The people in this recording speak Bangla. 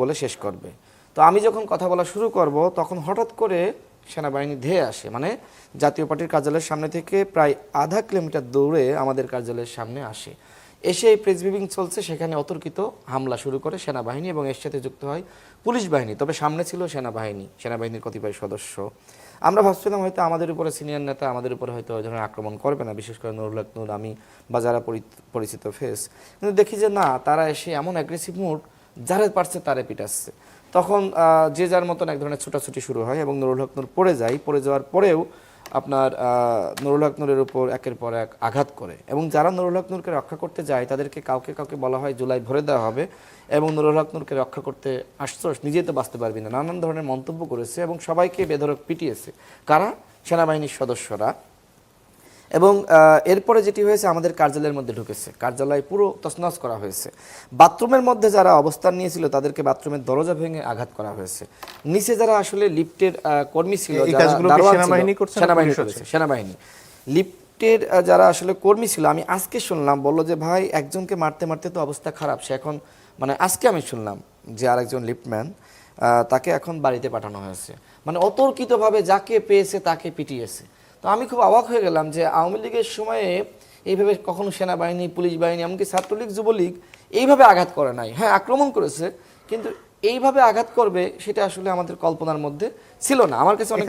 বলে শেষ করবে। তো আমি যখন কথা বলা শুরু করব, তখন হঠাৎ করে সেনাবাহিনী ধেয়ে আসে। মানে জাতীয় পার্টির কার্যালয়ের সামনে থেকে প্রায় আধা কিলোমিটার দৌড়ে আমাদের কার্যালয়ের সামনে আসে। এসে এই প্রেস ব্রিফিং চলছে, সেখানে অতর্কিত হামলা শুরু করে সেনাবাহিনী এবং এর সাথে যুক্ত হয় পুলিশ বাহিনী। তবে সামনে ছিল সেনাবাহিনী, সেনাবাহিনীর কতিপয় সদস্য। আমরা ভাবছিলাম হয়তো আমাদের উপরে সিনিয়র নেতা আমাদের উপরে হয়তো ওই ধরনের আক্রমণ করবে না, বিশেষ করে নুরুল নূর, আমি বা যারা পরি- পরিচিত ফেস কিন্তু দেখি যে না, তারা এসে এমন অ্যাগ্রেসিভ মুড যারা পারছে তারে পিটাচ্ছে তখন যে যার মতন এক ধরনের ছোটাছুটি শুরু হয় এবং নুরুল হক নূর পড়ে যায়, পড়ে যাওয়ার পরেও আপনার নুরুল হক নূরের উপর একের পর এক আঘাত করে এবং যারা নুরুল হক নূরকে রক্ষা করতে যায়, তাদেরকে কাউকে কাউকে বলা হয় জুলাই ভরে দেওয়া হবে এবং নুরুল হক নূরকে রক্ষা করতে আসছো নিজে তো বাঁচতে পারবি না। নানান ধরনের মন্তব্য করেছে এবং সবাইকে বেধরক পিটিয়েছে। কারা? সেনাবাহিনীর সদস্যরা। এবং এরপরে যেটি হয়েছে আমাদের কার্যালয়ের মধ্যে ঢুকেছে। কার্যালয় পুরো তছনছ করা হয়েছে। বাথরুমের মধ্যে যারা অবস্থান নিয়েছিল তাদেরকে বাথরুমের দরজা ভেঙে আঘাত করা হয়েছে। নিচে যারা আসলে লিফটের কর্মী ছিল সেনাবাহিনী লিফটের যারা আসলে কর্মী ছিল আমি আজকে শুনলাম বলল যে ভাই একজনকে মারতে মারতে তো অবস্থা খারাপ। সে এখন মানে আজকে আমি শুনলাম যে আরেকজন লিফটম্যান তাকে এখন বাড়িতে পাঠানো হয়েছে। মানে অতর্কিতভাবে যাকে পেয়েছে তাকে পিটিয়েছে। তো আমি খুব অবাক হয়ে গেলাম যে আওয়ামী লীগের সময়ে এইভাবে কখনো সেনাবাহিনী, পুলিশ বাহিনী, এমনকি ছাত্রলীগ, যুবলীগ এইভাবে আঘাত করে নাই। হ্যাঁ আক্রমণ করেছে, কিন্তু এইভাবে আঘাত করবে সেটা আসলে আমাদের কল্পনার মধ্যে ছিল না। আমার কাছে অনেক